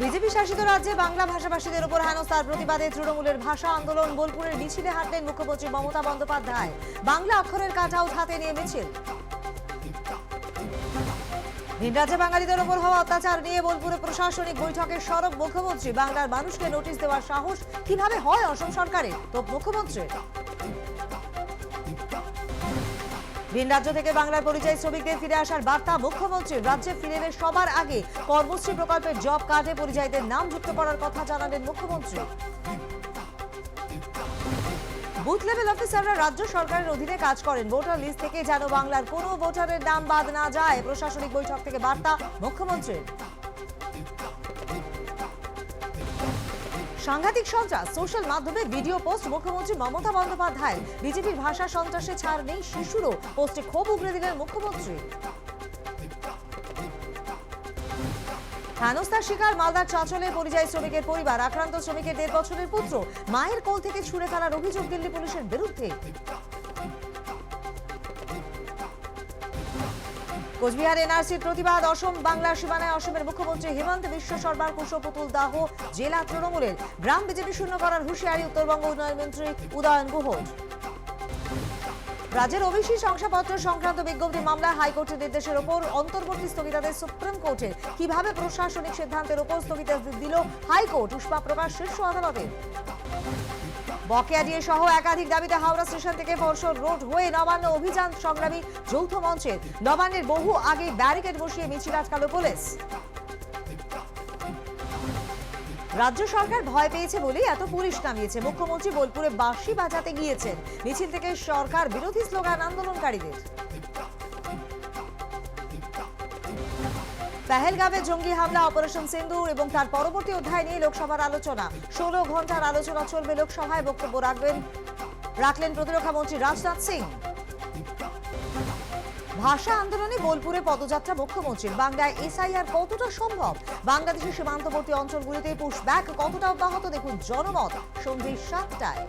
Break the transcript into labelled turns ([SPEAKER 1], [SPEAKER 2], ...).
[SPEAKER 1] BJP শাসিত রাজ্যে বাংলা ভাষাভাষীদের উপর হেনস্থার প্রতিবাদে তৃণমূলের ভাষা আন্দোলন, বোলপুরের মিছিলে হাঁটলেন মুখ্যমন্ত্রী মমতা বন্দ্যোপাধ্যায়। বাংলা অক্ষরের কাটাউট হাতে নিয়ে মিছিল ভিন রাজ্যে বাঙালিদের ওপর হওয়া অত্যাচার নিয়ে বোলপুরে প্রশাসনিক বৈঠকে সরব মুখ্যমন্ত্রী। বাংলার মানুষকে নোটিশ দেওয়ার সাহস কীভাবে হয় অসম সরকারের? তো মুখ্যমন্ত্রী ভিন রাজ্য থেকে বাংলার পরিযায়ী শ্রমিকদের ফিরে আসার বার্তা মুখ্যমন্ত্রী রাজ্যে ফিরে এলে সবার আগে কর্মশ্রী প্রকল্পের জব কার্ডে পরিযায়ীদের নাম যুক্ত করার কথা জানালেন মুখ্যমন্ত্রী। বুথ লেভেল অফিসাররা রাজ্য সরকারের অধীনে কাজ করেন। ভোটার লিস্ট থেকে যেন বাংলার কোনো ভোটারের নাম বাদ না যায়। প্রশাসনিক বৈঠক থেকে বার্তা মুখ্যমন্ত্রীর। সাংঘাতিক সন্ত্রাস সোশ্যাল মাধ্যমে ভিডিও পোস্ট মুখ্যমন্ত্রী মমতা বন্দ্যোপাধ্যায়, বিজেপির ভাষা সন্ত্রাসে ছাড় নেই, শিশুরও পোস্টে ক্ষোভ উগড়ে দিলেন মুখ্যমন্ত্রী। হেনস্থার শিকার মালদার চাঁচলে পরিযায়ী শ্রমিকের পরিবার, আক্রান্ত শ্রমিকের দেড় বছরের পুত্র, মায়ের কোল থেকে ছুড়ে ফেলার অভিযোগ দিল্লি পুলিশের বিরুদ্ধে। কোচবিহার এনআরসির প্রতিবাদ। অসম বাংলা সীমানায় অসমের মুখ্যমন্ত্রী হেমন্ত বিশ্ব শর্মার কুশপুতুল দাহ। জেলা তৃণমূলের গ্রাম বিজেপি শূন্য করার হুঁশিয়ারি উত্তরবঙ্গ উন্নয়ন মন্ত্রী উদয়ন গুহ রাজ্যের ওবিসি শংসাপত্র সংক্রান্ত বিজ্ঞপ্তি মামলায় হাইকোর্টের নির্দেশের ওপর অন্তর্বর্তী স্থগিতাদেশ সুপ্রিম কোর্টের কীভাবে প্রশাসনিক সিদ্ধান্তের ওপর স্থগিতাদেশ দিল হাইকোর্ট? উষ্মা প্রকাশ শীর্ষ আদালতের বকেয়া দিয়ে সহ একাধিক দাবিতে হাওড়া স্টেশন থেকে পরশর রোড হয়ে নবান্ন অভিযান সংগ্রামী যৌথ মঞ্চের নবান্নের বহু আগে ব্যারিকেড বসিয়ে মিছিল আটকালো পুলিশ। রাজ্য সরকার ভয় পেয়েছে বলেই এত পুলিশ নামিয়েছে। মুখ্যমন্ত্রী বোলপুরে বাঁশি বাজাতে গিয়েছেন। মিছিল থেকে সরকার বিরোধী স্লোগান আন্দোলনকারীদের। পেহেলগামে জঙ্গি হামলা, অপারেশন সিন্দুর এবং তার পরবর্তী অধ্যায় নিয়ে লোকসভার আলোচনা। ষোলো ঘণ্টার আলোচনা চলবে লোকসভায়। বক্তব্য রাখবেন, রাখলেন প্রতিরক্ষা মন্ত্রী রাজনাথ সিং। ভাষা আন্দোলনে বোলপুরে পদযাত্রা মুখ্যমন্ত্রীর। বাংলায় এসআইআর কতটা সম্ভব? বাংলাদেশের সীমান্তবর্তী অঞ্চলগুলিতে পুশব্যাক কতটা অব্যাহত? দেখুন জনমত সন্ধ্যে সাতটায়।